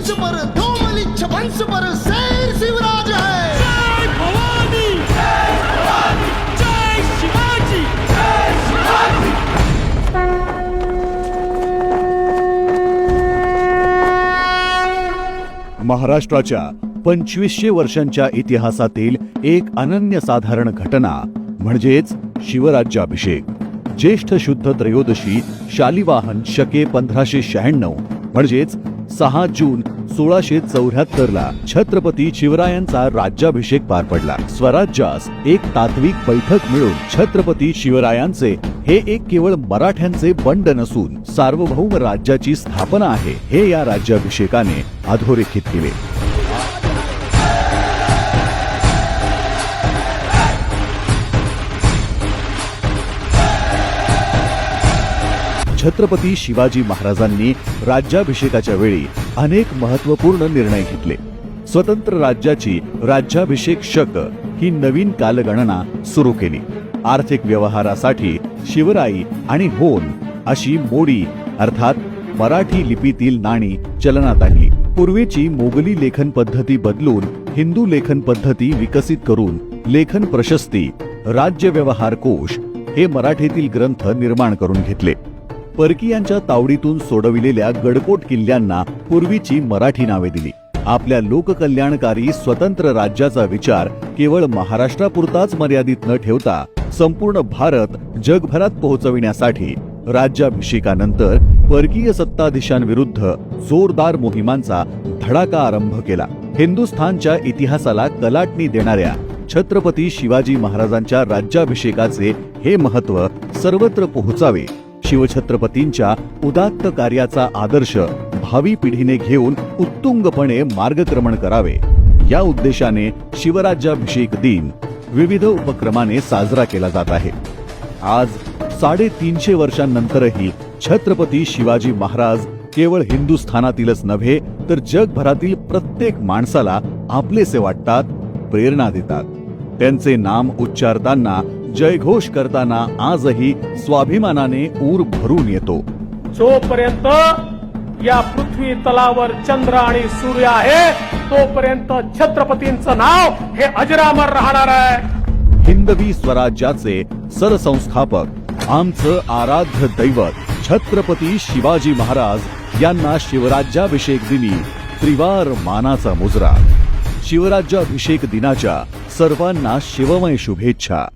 हंस पर धूमलिच्छ वंश पर शेर शिवराज है। जय भवानी जय शिवाजी महाराष्ट्राच्या पंचवीसशे वर्षांच्या इतिहासातील एक अनन्यसाधारण घटना म्हणजेच शिवराज्याभिषेक. ज्येष्ठ शुद्ध त्रयोदशी शालिवाहन शके पंधराशे शहाण्णव म्हणजेच सहा जून सोळाशे चौऱ्याहत्तर ला छत्रपती शिवरायांचा राज्याभिषेक पार पडला. स्वराज्यास एक तात्विक बैठक मिळून छत्रपती शिवरायांचे हे एक केवळ मराठ्यांचे बंड नसून सार्वभौम राज्याची स्थापना आहे हे या राज्याभिषेकाने अधोरेखित केले. छत्रपती शिवाजी महाराजांनी राज्याभिषेकाच्या वेळी अनेक महत्त्वपूर्ण निर्णय घेतले. स्वतंत्र राज्याची राज्याभिषेक शक ही नवीन कालगणना सुरू केली. आर्थिक व्यवहारासाठी शिवराई आणि होन अशी मोडी अर्थात मराठी लिपीतील नाणी चलनात आणली. पूर्वीची मोगली लेखन पद्धती बदलून हिंदू लेखन पद्धती विकसित करून लेखन प्रशस्ती राज्य व्यवहार कोश हे मराठीतील ग्रंथ निर्माण करून घेतले. परकीयांच्या तावडीतून सोडविलेल्या गडकोट किल्ल्यांना पूर्वीची मराठी नावे दिली. आपल्या लोककल्याणकारी स्वतंत्र राज्याचा विचार केवळ महाराष्ट्रापुरताच मर्यादित न ठेवता संपूर्ण भारत जगभरात पोहोचविण्यासाठी राज्याभिषेकानंतर परकीय सत्ताधीशांविरुद्ध जोरदार मोहिमांचा धडाका आरंभ केला. हिंदुस्थानच्या इतिहासाला कलाटणी देणाऱ्या छत्रपती शिवाजी महाराजांच्या राज्याभिषेकाचे हे महत्त्व सर्वत्र पोहोचावे शिवछत्रपतींच्या उदात्त कार्याचा आदर्श भावी पिढीने घेऊन उत्तुंगपणे मार्गक्रमण करावे. या उद्देशाने शिवराज्याभिषेक दिन विविध उपक्रमाने साजरा केला जात आहे. आज साडेतीनशे वर्षांनंतरही छत्रपती शिवाजी महाराज केवळ हिंदुस्थानातीलच नव्हे तर जगभरातील प्रत्येक माणसाला आपलेसे वाटतात प्रेरणा देतात. त्यांचे नाम उच्चारताना जयघोष करताना आजही स्वाभिमानाने ऊर भरून येतो. जोपर्यंत या पृथ्वी तलावर चंद्र आणि सूर्य आहे तोपर्यंत छत्रपतींचं नाव हे अजरामर राहणार आहे. हिंदवी स्वराज्याचे सरसंस्थापक आमचं आराध्य दैवत छत्रपती शिवाजी महाराज यांना शिवराज्याभिषेक दिनी त्रिवार मानाचा मुजरा. शिवराज्याभिषेक दिनाच्या सर्वांना शिवमय शुभेच्छा.